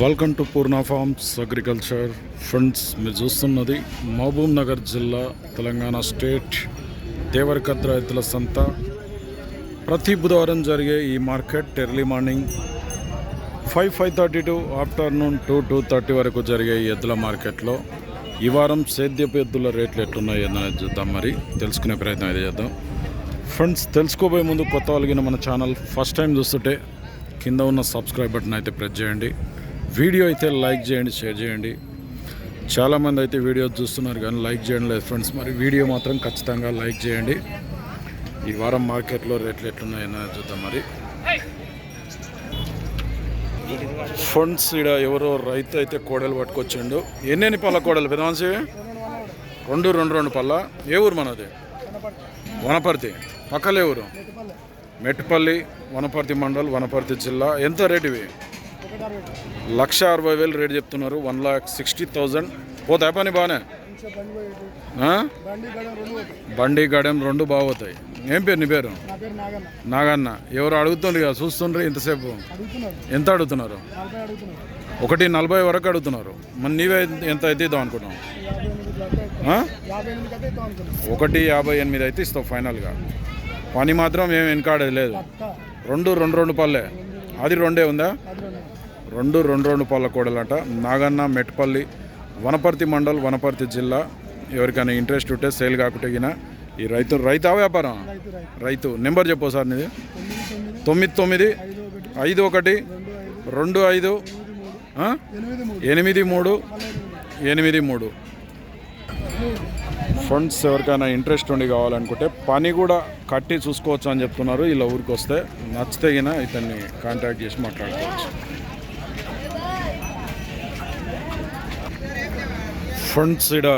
Welcome to Purna farms agriculture friends మీరు చూస్తున్నది మహబూబ్ నగర్ జిల్లా తెలంగాణ స్టేట్ దేవరకద్ర ఎద్దుల సంత. ప్రతి బుధవారం జరిగే ఈ market early morning five five thirty to afternoon two two thirty వరకు జరిగే ఈ ఎద్దుల మార్కెట్లో ఈ వారం సేద్యపు ఎద్దుల రేట్లు ఎట్లున్నాయి అనేది చూద్దాం మరి. తెలుసుకునే ప్రయత్నం అయితే చేద్దాం. ఫ్రెండ్స్ తెలుసుకోబోయే ముందు కొత్త వాళ్ళగిన మన ఛానల్ ఫస్ట్ టైం చూస్తుంటే కింద ఉన్న సబ్స్క్రైబ్ బటన్ అయితే ప్రెస్ చేయండి. వీడియో అయితే లైక్ చేయండి షేర్ చేయండి. చాలామంది అయితే వీడియో చూస్తున్నారు కానీ లైక్ చేయడం లేదు ఫ్రెండ్స్. మరి వీడియో మాత్రం ఖచ్చితంగా లైక్ చేయండి. ఈ వారం మార్కెట్లో రేట్లు ఎట్లున్నాయని చూద్దాం మరి. ఫండ్స్ ఇక్కడ ఎవరో రైతు అయితే కోడలు పట్టుకొచ్చిండు. ఎన్నెన్ని పళ్ళ కోడలు పెదవాన్సి? రెండు రెండు రెండు పళ్ళ. ఏ ఊరు మనది? వనపర్తి. పక్కలే ఊరు? మెట్టుపల్లి వనపర్తి మండల్ వనపర్తి జిల్లా. ఎంత రేట్ ఇవి? లక్ష అరవై వేలు రేట్ చెప్తున్నారు. One lakh sixty thousand. పోతాయి పని బాగానే? బండి గడెం రెండు బాగోతాయి ఏం పేరు నీ పేరు? నాగన్న. ఎవరు అడుగుతుండ్రు కదా చూస్తుండ్రు ఇంతసేపు. ఎంత అడుగుతున్నారు? ఒకటి నలభై వరకు అడుగుతున్నారు. మరి నీవే ఎంత అయితే ఇద్దాం అనుకున్నావు అనుకున్నాను ఒకటి యాభై ఎనిమిది అయితే ఇస్తావు ఫైనల్గా. పని మాత్రం ఏం వెనకాడేది లేదు. రెండు రెండు రెండు పళ్ళే అది రెండే ఉందా? రెండు రెండు రెండు పల్లె పళ్ళ నాగన్న మెట్పల్లి వనపర్తి మండల్ వనపర్తి జిల్లా. ఎవరికైనా ఇంట్రెస్ట్ ఉంటే సేల్ కాకుండా ఈ రైతు రైతా వ్యాపారం? రైతు. నెంబర్ చెప్పు సార్ నీది. తొమ్మిది తొమ్మిది ఐదు ఒకటి రెండు ఐదు ఎనిమిది మూడు ఎనిమిది మూడు. ఫండ్స్ ఎవరికైనా ఇంట్రెస్ట్ ఉండి కావాలనుకుంటే పని కూడా కట్టి చూసుకోవచ్చు అని చెప్తున్నారు ఇలా ఊరికి వస్తే నచ్చితే గిన ఇతన్ని కాంటాక్ట్ చేసి మాట్లాడుకోవచ్చు. ఫండ్స్ ఈడ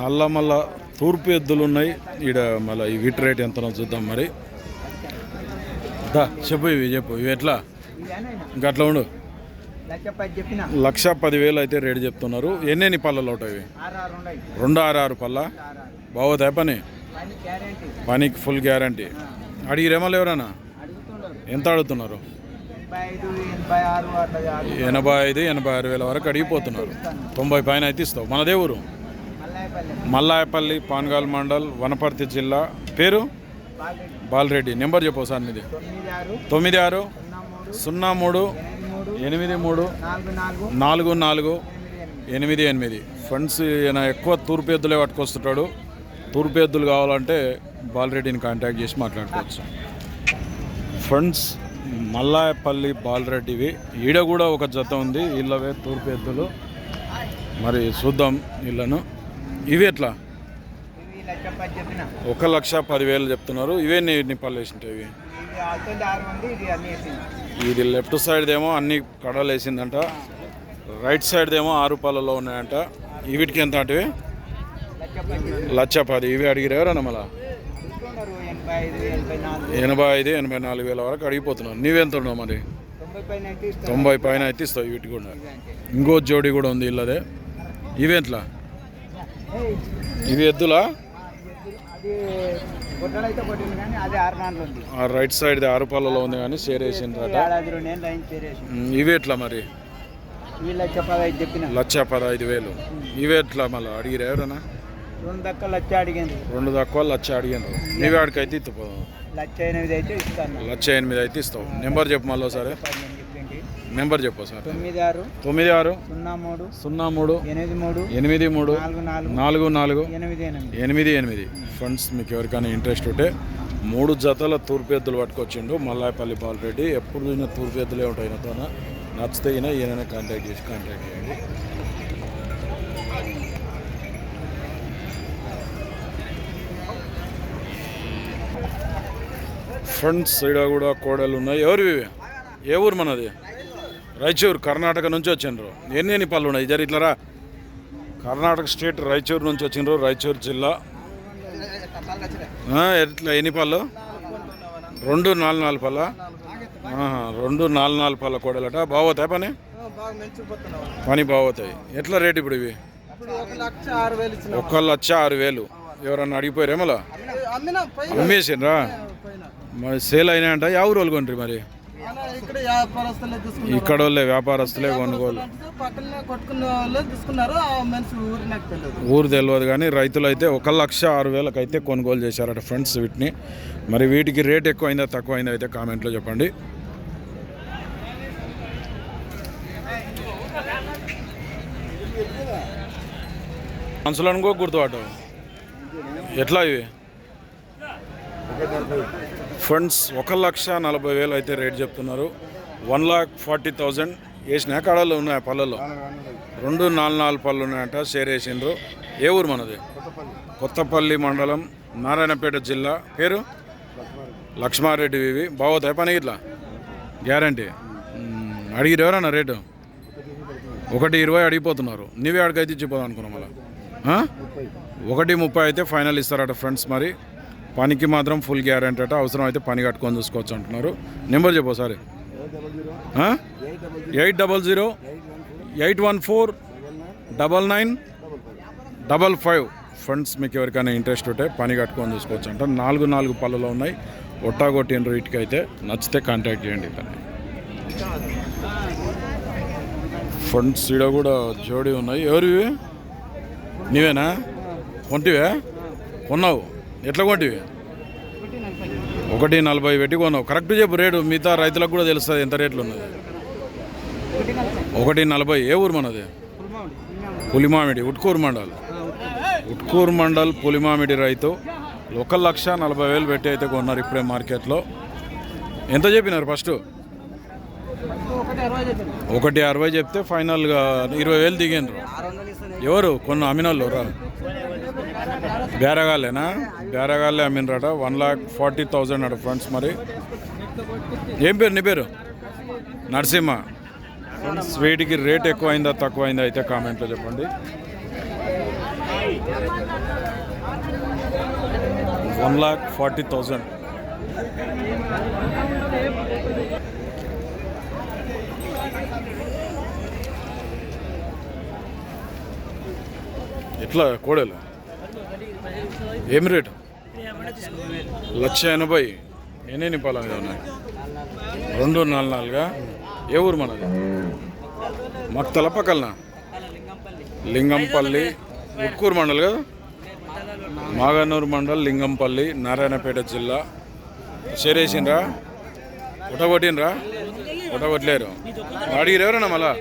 నల్లమల్ల తూర్పు ఎద్దులు ఉన్నాయి. ఈడ మళ్ళీ ఈ వీటి రేట్ ఎంతనో చూద్దాం మరి. దా చెప్పు ఇవి చెప్పు. ఇవి ఎట్లా? ఇంకా అట్లా ఉండు. లక్ష పదివేలు అయితే రేటు చెప్తున్నారు. ఎన్నెన్ని పళ్ళలు ఉన్నాయి రెండు. ఆరు ఆరు పళ్ళ? బాగోతాయి పని? పనికి ఫుల్ గ్యారంటీ. అడిగిరేమో ఎవరన్నా? ఎంత అడుగుతున్నారు? ఎనభై ఐదు ఎనభై ఆరు వేల వరకు అడిగిపోతున్నారు. తొంభై పైన అయితే ఇస్తావు. మనదే ఊరు? మల్లాయపల్లి. పాన్గాల్ మండల్ వనపర్తి జిల్లా. పేరు? బాలరెడ్డి. నెంబర్ చెప్పు సార్ మీది తొమ్మిది ఆరు. సున్నా మూడు ఎనిమిది మూడు నాలుగు నాలుగు ఎనిమిది ఎనిమిది. ఫ్రెండ్స్ ఈయన ఎక్కువ తూర్పు ఎద్దులే పట్టుకొస్తుంటాడు. తూర్పు ఎద్దులు కావాలంటే బాలరెడ్డిని కాంటాక్ట్ చేసి మాట్లాడుకోవచ్చు. ఫ్రెండ్స్ మల్లాయపల్లి బాలరెడ్డివి. ఈడ కూడా ఒక జత ఉంది. వీళ్ళవే తూర్పు ఎద్దులు. మరి చూద్దాం వీళ్ళను ఇవి ఎట్లా? పది ఒక లక్ష పదివేలు చెప్తున్నారు. ఇవే నీ నీ వేసింటాయి ఇవి. ఇది లెఫ్ట్ సైడ్ ఏమో అన్ని కడలు వేసిందంట. రైట్ సైడ్ ఏమో ఆరు పాలలో ఉన్నాయంట. వీటికి ఎంత అంటే? లచ్చ పది. ఇవి అడిగిరు ఎవరన్నా మళ్ళా? ఎనభై ఐదు ఎనభై నాలుగు వేల వరకు అడిగిపోతున్నావు నీవెంత ఉన్నావు మరి? తొంభై పైన అయితే వీటి ఇస్తావు కూడా. ఇంకో జోడి కూడా ఉంది ఇల్లదే ఇవేంట్లా ఇవి ఎద్దులా? రైట్ సైడ్ ఆరు పళ్ళలో ఉంది కానీ షేర్ వేసిండ్రట ఇవి ఎట్లా మరి? లక్ష పదహైదు వేలు. ఇవి ఎట్లా మళ్ళీ అడిగిరు ఎవరన్నా? రెండు దక్క లక్ష అడిగింది రెండు తక్కువ లక్ష నీవే ఆడికి అయితే ఇత్తు లక్ష ఎనిమిది అయితే ఇస్తాను. లక్ష ఎనిమిది అయితే ఇస్తావు. నెంబర్ చెప్పు మళ్ళీ సరే నెంబర్ చెప్పు సార్. తొమ్మిది ఆరు తొమ్మిది ఆరు సున్నా మూడు సున్నా మూడు ఎనిమిది మూడు ఎనిమిది మూడు నాలుగు నాలుగు ఎనిమిది ఎనిమిది. ఫండ్స్ మీకు ఎవరికైనా ఇంట్రెస్ట్ ఉంటే మూడు జతల తూర్పు ఎద్దులు పట్టుకొచ్చిండు. మల్లాయపల్లి బాలరెడ్డి ఎప్పుడు చూసినా తూర్పు ఎద్దులే ఉంటాయి ఈయనతో. నచ్చితే ఈయన ఈయన కాంటాక్ట్ చేసి కాంటాక్ట్ చేయండి. ఫ్రెండ్స్ ఈడ కూడా కోడలు ఉన్నాయి. ఎవరివి ఇవి? ఏ ఊరు మనది? రాయచూరు కర్ణాటక నుంచి వచ్చిండ్రు. ఎన్ని ఎన్ని పళ్ళు ఉన్నాయి? జరి ఇట్లరా. కర్ణాటక స్టేట్ రాయచూరు నుంచి వచ్చిండ్రు రాయచూరు జిల్లా. ఎట్లా ఎన్ని పళ్ళు? రెండు నాలుగు నాలుగు పళ్ళ? రెండు నాలుగు నాలుగు పళ్ళ కూడలట. బాగోతాయి పని? పని బాగోతాయి. ఎట్లా రేట్ ఇప్పుడు ఇవి? ఒక లక్ష ఆరు వేలు. ఒక్క లక్ష ఆరు వేలు ఎవరన్నా అడిగిపోయారు ఏమలా అమ్మేసిండ్రా? మరి సేల్ అయినాయంట. యా ఊరు వాళ్ళు కొనరు మరి. ఇక్కడ వాళ్ళే వ్యాపారస్తులే కొనుగోలు. ఊరు తెలియదు. కానీ రైతులు అయితే ఒక లక్ష ఆరు వేలకు అయితే కొనుగోలు చేశారట ఫ్రెండ్స్ వీటిని. మరి వీటికి రేట్ ఎక్కువైందా తక్కువైందా అయితే కామెంట్లో చెప్పండి. మనుషులు అనుకో గుర్తుపాటు ఎట్లా ఇవి? ఫ్రెండ్స్ ఒక లక్ష నలభై వేలు అయితే రేట్ చెప్తున్నారు. One lakh forty thousand. వేసిన కాడలు ఉన్నాయి పళ్ళలో రెండు నాలుగు నాలుగు పళ్ళు ఉన్నాయంట షేర్ వేసిండ్రు ఏ ఊరు మనది? కొత్తపల్లి మండలం నారాయణపేట జిల్లా. పేరు? లక్ష్మారెడ్డి ఇవి బాగోతాయి పని ఇట్లా గ్యారంటీ. అడిగిరు ఎవరన్నా రేటు? ఒకటి ఇరవై అడిగిపోతున్నారు. నీవే అడిగైతే ఇచ్చిపోదాం అనుకున్నాం మళ్ళా. ఒకటి ముప్పై అయితే ఫైనల్ ఇస్తారట ఫ్రెండ్స్ మరి. పనికి మాత్రం ఫుల్ గ్యారంటీ అట. అవసరం అయితే పని కట్టుకొని చూసుకోవచ్చు అంటున్నారు. నెంబర్ చెప్పు ఒకసారి. Eight double zero eight one four double nine double five. Friends మీకు ఎవరికైనా ఇంట్రెస్ట్ ఉంటే పని కట్టుకొని చూసుకోవచ్చు అంట. నాలుగు నాలుగు పళ్ళలో ఉన్నాయి. ఒట్టాగొట్టిన రేట్కి అయితే నచ్చితే కాంటాక్ట్ చేయండి ఇతన్ని. ఫ్రెండ్స్ ఈడ కూడా జోడి ఉన్నాయి. ఎవరివి? నీవేనా? కొంటివే కొన్నావు? ఎట్లా కొంటివి ఒకటి నలభై పెట్టి కొన్నావు. కరెక్ట్ చెప్పు రేటు మిగతా రైతులకు కూడా తెలుస్తుంది ఎంత రేట్లు ఉన్నది. ఒకటి నలభై ఏ ఊరు మనది? పులిమామిడి ఉట్కూరు మండల్. ఉట్కూరు మండల్ పులిమామిడి రైతు ఒక లక్ష నలభై వేలు పెట్టి అయితే కొన్నారు ఇప్పుడే మార్కెట్లో. ఎంత చెప్పినారు ఫస్ట్? ఒకటి అరవై చెప్తే ఫైనల్గా ఇరవై వేలు దిగిండ్రు. ఎవరు? కొన్న అమ్మినోళ్ళు రా బేరగాళ్ళేనా బేరగాళ్ళే అమ్మినరాట వన్ లాక్ ఫార్టీ థౌజండ్ అట ఫ్రెండ్స్ మరి. ఏం పేరు నీ పేరు? నరసింహ. వీటికి రేట్ ఎక్కువైందా తక్కువైందా అయితే కామెంట్లో చెప్పండి. వన్ లాక్ ఫార్టీ థౌజండ్ ఎట్లా కోడలు? ఏం రేటు? లక్ష ఎనభై. ఎన్ని నింపాల ఉన్నాయి రెండు నాలుగు నాలుగుగా ఏ ఊరు మనది? మాకు తలపక్కలనా లింగంపల్లి. ఉట్కూరు మండల్ కదా? మాగనూరు మండల్ లింగంపల్లి నారాయణపేట జిల్లా. చేరేసిండ్రా? ఉటగొట్టినరా ఉటగొట్టలేరు అడిగిరు ఎవరన్నా మళ్ళా?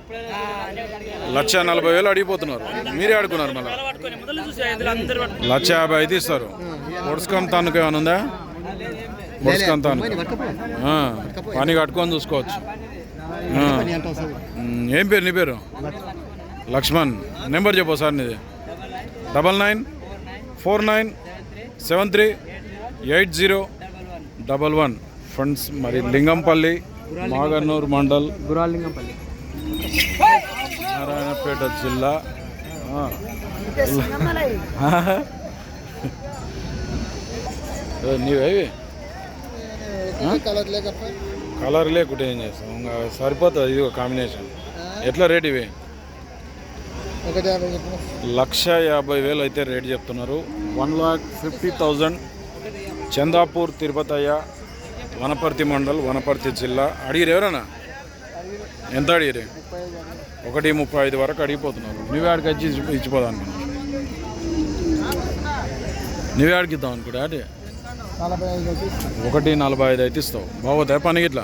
లక్ష నలభై వేలు అడిగిపోతున్నారు. మీరే ఆడుకున్నారు మళ్ళా? లక్ష యాభై అయితే ఇస్తారు. పొడుచుకొని తానుకు ఏమైనా ఉందా? పొడుచుకొని తానుకు ఆ, పని కట్టుకొని చూసుకోవచ్చు. ఏం పేరు నీ పేరు? లక్ష్మణ్. నెంబర్ చెప్పు సార్ నీది. Double nine four nine seven three eight zero double one. Friends మరి లింగంపల్లి మాగన్నూరు మండల్. గురాలింగంపల్లి నారాయణపేట జిల్లా. నీవేవి కలర్ లేకుంటే ఏం చేస్తాం ఇంకా సరిపోతుంది ఇది కాంబినేషన్ ఎట్లా రేట్ ఇవి? లక్ష యాభై వేలు అయితే రేట్ చెప్తున్నారు. One lakh fifty thousand. Chandapur Tirupathaiah Wanaparthy mandal Wanaparthy జిల్లా. అడిగిరు ఎవరన్నా? ఎంత అడిగిరు? ఒకటి ముప్పై ఐదు వరకు అడిగిపోతున్నారు. నువ్వే ఆడికి వచ్చి ఇచ్చి- ఇచ్చిపోదాం అనుకున్నాను నువ్వే ఆడికి అనుకుంటా అదే ఒకటి నలభై ఐదు అయితే ఇస్తావు. బాగోతే పని ఇట్లా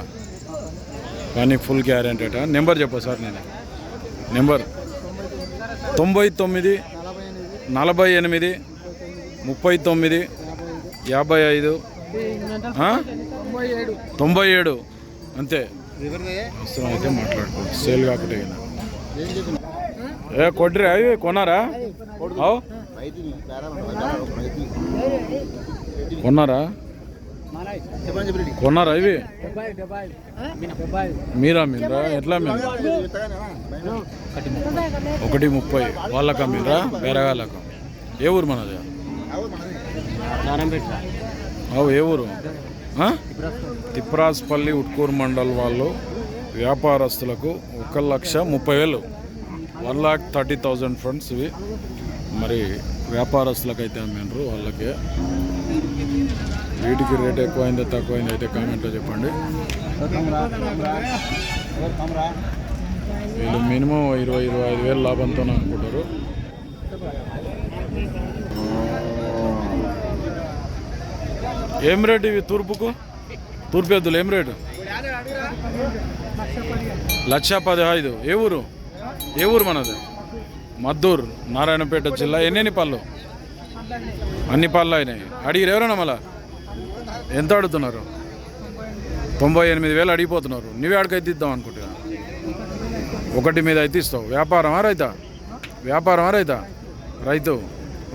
కానీ ఫుల్ గ్యారెంటీ అట. నెంబర్ చెప్పు సార్ నేను. నెంబర్. తొంభై తొమ్మిది నలభై ఎనిమిది ముప్పై తొమ్మిది యాభై ఐదు తొంభై ఏడు. అంతే. ఎవరిదే అయితే మాట్లాడుకో. సేల్ కాకుండా ఏ కొడ్రి అవి కొన్నారా? అవు? కొన్నారా? కొన్నారా ఇవి? మీరా మీరా? ఎట్లా మీరా? ఒకటి ముప్పై. వాళ్ళకా మీరా? వేరే వాళ్ళకా? ఏ ఊరు మనది? అవు ఏ ఊరు? తిప్రాస్పల్లి ఉట్కూరు మండల్ వాళ్ళు వ్యాపారస్తులకు ఒక లక్ష ముప్పై వేలు. One lakh thirty thousand friends ఇవి. మరి వ్యాపారస్తులకు అయితే అమ్మిండ్రు వాళ్ళకి. వీటికి రేట్ ఎక్కువైందో తక్కువైందో అయితే కామెంట్లో చెప్పండి. వీళ్ళు మినిమం ఇరవై ఇరవై ఐదు వేలు లాభంతో అనుకుంటారు. ఏం రేటు ఇవి తూర్పుకు? తూర్పు ఎద్దులు ఏం రేటు? లక్ష పదహైదు. ఏ ఊరు? ఏ ఊరు మనది? మద్దూర్ నారాయణపేట జిల్లా ఎన్నెన్ని పళ్ళు? అన్ని పళ్ళు అయినాయి. అడిగిరు ఎవరైనా మళ్ళా? ఎంత అడుగుతున్నారు? తొంభై ఎనిమిది వేలు అడిగిపోతున్నారు. నువ్వే అడిగైతే ఇద్దాం అనుకుంటున్నా. ఒకటి మీద అయితే ఇస్తావు. వ్యాపారమా రైతా? వ్యాపారమా రైతా? రైతు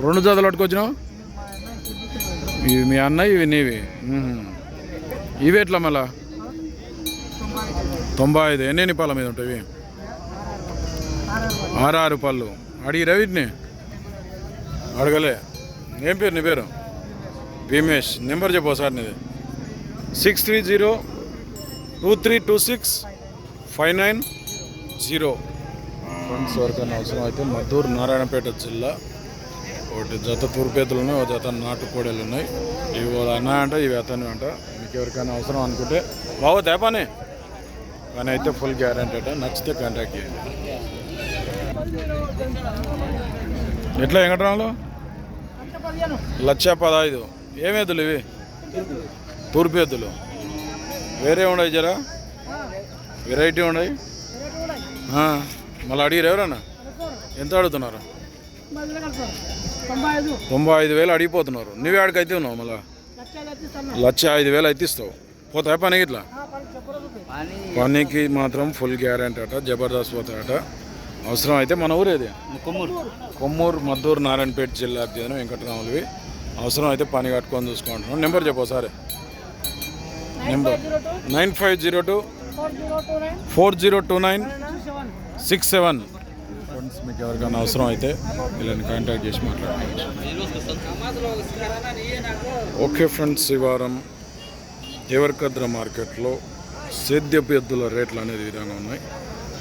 రెండు జతలు పట్టుకొచ్చినావు? ఇవి మీ అన్న ఇవి నీవి. ఇవి ఎట్లా మళ్ళా? తొంభై ఐదు. ఎన్ని పళ్ళ మీద ఉంటాయి ఆరు పళ్ళు. అడిగిరా వీటిని అడగలే. ఏం పేరు నీ పేరు? భీమేష్. నెంబర్ చెప్పు సార్ నీది. Six three zero two three two six five nine zero. Funds వరకు అవసరం అయితే మద్దూరు నారాయణపేట జిల్లా ఒకటి జత తూర్పేతలు ఉన్నాయి ఒక జత నాటుకోడలు ఉన్నాయి. ఇవి అన్న అంట ఇవి అతను అంట మీకు ఎవరికైనా అవసరం అనుకుంటే బాగోతే పని కానీ అయితే ఫుల్ గ్యారంటీ అంట. నచ్చితే కాంటాక్ట్ చేయండి. ఎట్లా వెంకటరాములు? లక్ష పదహైదు. ఏమేదులు ఇవి? తూర్పు ఎద్దులు. వేరే ఉన్నాయి జరా? వెరైటీ ఉన్నాయి? మళ్ళీ అడిగారు ఎవరన్నా? ఎంత అడుగుతున్నారు? తొంభై ఐదు వేలు అడిగిపోతున్నారు. నువ్వే ఆడికి అయితే ఉన్నావు మళ్ళీ? లక్ష ఐదు వేలు అయితే ఇస్తావు. పోతాయి పనికి ఇట్లా? పనికి మాత్రం ఫుల్ గ్యారంటీ అట జబర్దస్త్ పోతాయట. అవసరం అయితే మన ఊరేది కొమ్మూరు. కొమ్మూరు మద్దూరు నారాయణపేట జిల్లా అధ్యయనం వెంకటరాములవి. అవసరం అయితే పని కట్టుకొని చూసుకుంటున్నాం. నెంబర్ చెప్పు ఒకసారి. Number nine five zero two. Four zero two nine. Six seven. Friends మీకు ఎవరికైనా అవసరం అయితే వీళ్ళని కాంటాక్ట్ చేసి మాట్లాడుకోవచ్చు ఓకే ఫ్రెండ్స్ ఈ వారం దేవరకద్ర మార్కెట్లో సేద్యపు ఎద్దుల రేట్లు అనేది విధంగా ఉన్నాయి.